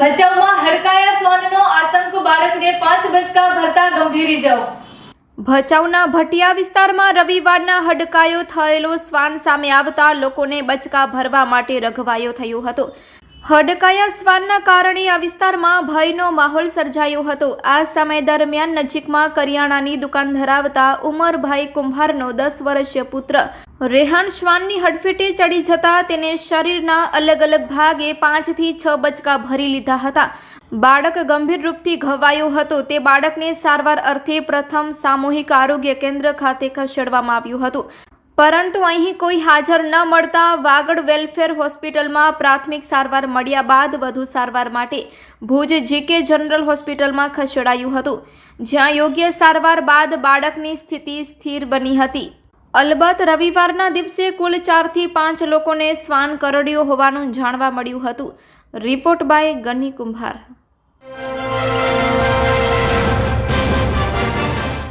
ભચાઉમાં હડકાયા સોનનો આતંક બાળકને પાંચ બચકા ભરતા ગંભીર ઇજાઓ. ભચાઉના ભટિયા વિસ્તારમાં રવિવારના હડકાયો થયેલો શ્વાન સામે આવતા લોકોને બચકા ભરવા માટે રઘવાયો થયો હતો. હડકાયા શ્વાનના કારણે આ વિસ્તારમાં ભયનો માહોલ સર્જાયો હતો. આ સમય દરમિયાન નજીકમાં કરિયાણાની દુકાન ધરાવતા ઉમરભાઈ કુંભારનો દસ વર્ષીય પુત્ર રેહાન શ્વાનની હડફેટે ચડી જતા તેને શરીરના અલગ અલગ ભાગે પાંચથી છ બચકા ભરી લીધા હતા. બાળક ગંભીર રૂપથી ઘવાયો હતો. તે બાળકને સારવાર અર્થે પ્રથમ સામૂહિક આરોગ્ય કેન્દ્ર ખાતે ખસેડવામાં આવ્યું હતું. પરંતુ અહીં કોઈ હાજર ન મળતા વાગડ વેલફેર હોસ્પિટલમાં પ્રાથમિક સારવાર મળ્યા બાદ વધુ સારવાર માટે ભુજ જીકે જનરલ હોસ્પિટલમાં ખસેડાયું હતું. જ્યાં યોગ્ય સારવાર બાદ બાળકની સ્થિતિ સ્થિર બની હતી. અલબત્ત રવિવારના દિવસે કુલ ચારથી પાંચ લોકોને શ્વાન કરડ્યો હોવાનું જાણવા મળ્યું હતું. રિપોર્ટ બાય ગની કુંભાર.